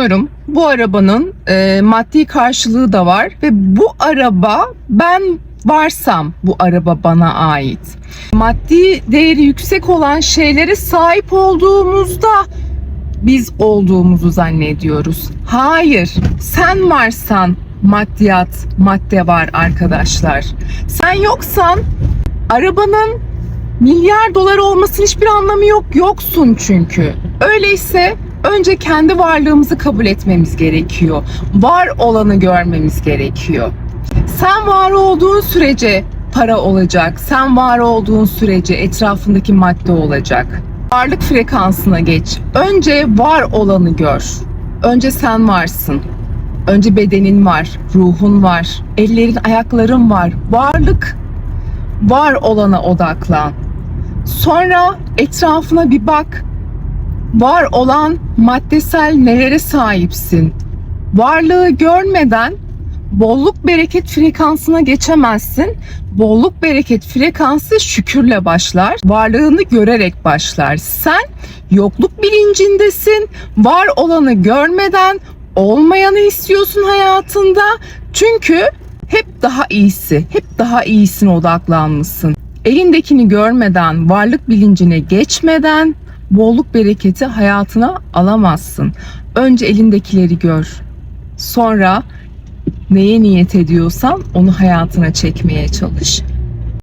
düşünüyorum. Bu arabanın e, maddi karşılığı da var ve bu araba ben varsam bu araba bana ait. Maddi değeri yüksek olan şeylere sahip olduğumuzda biz olduğumuzu zannediyoruz. Hayır, sen varsan maddiyat, madde var arkadaşlar. Sen yoksan arabanın milyar dolar olmasının hiçbir anlamı yok. Yoksun çünkü. Öyleyse önce kendi varlığımızı kabul etmemiz gerekiyor. Var olanı görmemiz gerekiyor. Sen var olduğun sürece para olacak. Sen var olduğun sürece etrafındaki madde olacak. Varlık frekansına geç. Önce var olanı gör. Önce sen varsın. Önce bedenin var, ruhun var, ellerin, ayakların var. Varlık var olana odaklan. Sonra etrafına bir bak. Var olan maddesel nelere sahipsin? Varlığı görmeden bolluk bereket frekansına geçemezsin. Bolluk bereket frekansı şükürle başlar. Varlığını görerek başlar. Sen yokluk bilincindesin. Var olanı görmeden olmayanı istiyorsun hayatında. Çünkü hep daha iyisi, hep daha iyisine odaklanmışsın. Elindekini görmeden, varlık bilincine geçmeden bolluk bereketi hayatına alamazsın. Önce elindekileri gör. Sonra neye niyet ediyorsan onu hayatına çekmeye çalış.